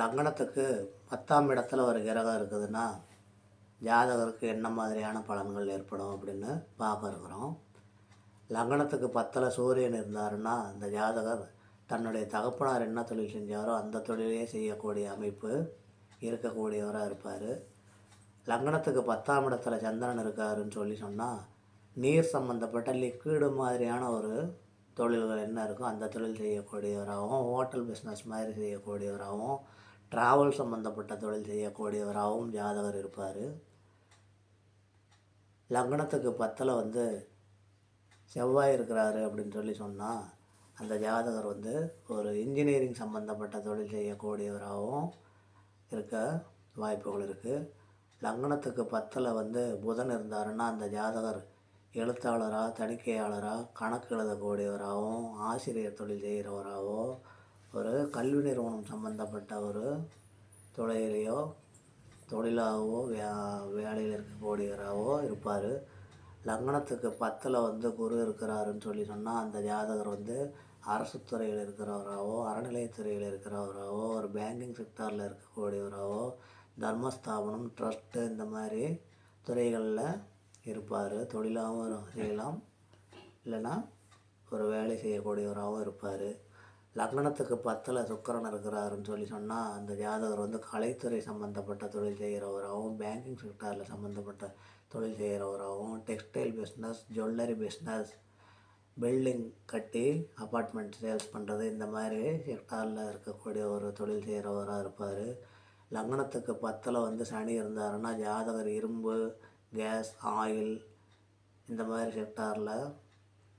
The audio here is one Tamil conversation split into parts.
லக்னத்துக்கு பத்தாம் இடத்துல ஒரு கிரகம் இருக்குதுன்னா ஜாதகருக்கு என்ன மாதிரியான பலன்கள் ஏற்படும் அப்படின்னு பார்க்க இருக்கிறோம். லக்னத்துக்கு பத்தில் சூரியன் இருந்தாருன்னா அந்த ஜாதகர் தன்னுடைய தகப்பனார் என்ன தொழில் செஞ்சாரோ அந்த தொழிலே செய்யக்கூடிய அமைப்பு இருக்கக்கூடியவராக இருப்பார். லக்னத்துக்கு பத்தாம் இடத்துல சந்திரன் இருக்காருன்னு சொல்லி சொன்னால் நீர் சம்மந்தப்பட்ட லிக்விடு மாதிரியான ஒரு தொழில்கள் என்ன இருக்கோ அந்த தொழில் செய்யக்கூடியவராகவும் ஹோட்டல் பிஸ்னஸ் மாதிரி செய்யக்கூடியவராகவும் ட்ராவல் சம்மந்தப்பட்ட தொழில் செய்யக்கூடியவராகவும் ஜாதகர் இருப்பார். லக்னத்துக்கு பத்தில் வந்து செவ்வாய் இருக்கிறாரு அப்படின்னு சொல்லி சொன்னால் அந்த ஜாதகர் வந்து ஒரு இன்ஜினியரிங் சம்மந்தப்பட்ட தொழில் செய்யக்கூடியவராகவும் இருக்க வாய்ப்புகள் இருக்குது லக்னத்துக்கு பத்தில் வந்து புதன் இருந்தாருன்னா அந்த ஜாதகர் எழுத்தாளராக தணிக்கையாளராக கணக்கு எழுதக்கூடியவராகவும் ஆசிரியர் தொழில் செய்கிறவராகவும் ஒரு கல்வி நிறுவனம் சம்மந்தப்பட்ட ஒரு தொழிலையோ தொழிலாகவோ வே வேலையில் இருக்கக்கூடியவராகவோ இருப்பார். லக்னத்துக்கு பத்தில் வந்து குரு இருக்கிறாருன்னு சொல்லி சொன்னால் அந்த ஜாதகர் வந்து அரசு துறையில் இருக்கிறவராகவோ அறநிலையத்துறையில் இருக்கிறவராகவோ ஒரு பேங்கிங் செக்டாரில் இருக்கக்கூடியவராகவோ தர்மஸ்தாபனம் ட்ரஸ்ட்டு இந்த மாதிரி துறைகளில் இருப்பார். தொழிலாகவும் செய்யலாம். இல்லைன்னா ஒரு வேலை செய்யக்கூடியவராகவும் இருப்பார். லக்னத்துக்கு பத்தில் சுக்கரன் இருக்கிறாருன்னு சொல்லி சொன்னால் அந்த ஜாதகர் வந்து கலைத்துறை சம்மந்தப்பட்ட தொழில் செய்கிறவராகவும் பேங்கிங் செக்டாரில் சம்மந்தப்பட்ட தொழில் செய்கிறவராகவும் textile business jewellery business building கட்டி அப்பார்ட்மெண்ட் சேல்ஸ் பண்ணுறது இந்த மாதிரி செக்டாரில் இருக்கக்கூடிய ஒரு தொழில் செய்கிறவராக இருப்பார். லக்னத்துக்கு பத்தில் வந்து சனி இருந்தாருன்னா ஜாதகர் இரும்பு கேஸ் ஆயில் இந்த மாதிரி செக்டாரில்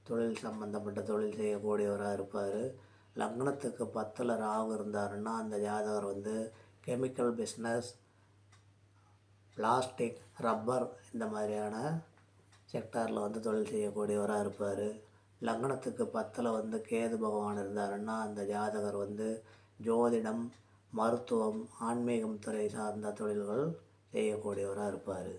தொழில் சம்மந்தப்பட்ட தொழில் செய்யக்கூடியவராக இருப்பார். லக்னத்துக்கு பத்தில் ராகு இருந்தாருன்னா அந்த ஜாதகர் வந்து கெமிக்கல் பிஸ்னஸ் பிளாஸ்டிக் ரப்பர் இந்த மாதிரியான செக்டாரில் வந்து தொழில் செய்யக்கூடியவராக இருப்பார். லக்னத்துக்கு பத்தில் வந்து கேது பகவான் இருந்தாருன்னா அந்த ஜாதகர் வந்து ஜோதிடம் மருத்துவம் ஆன்மீகம் துறை சார்ந்த தொழில்கள் செய்யக்கூடியவராக இருப்பார்.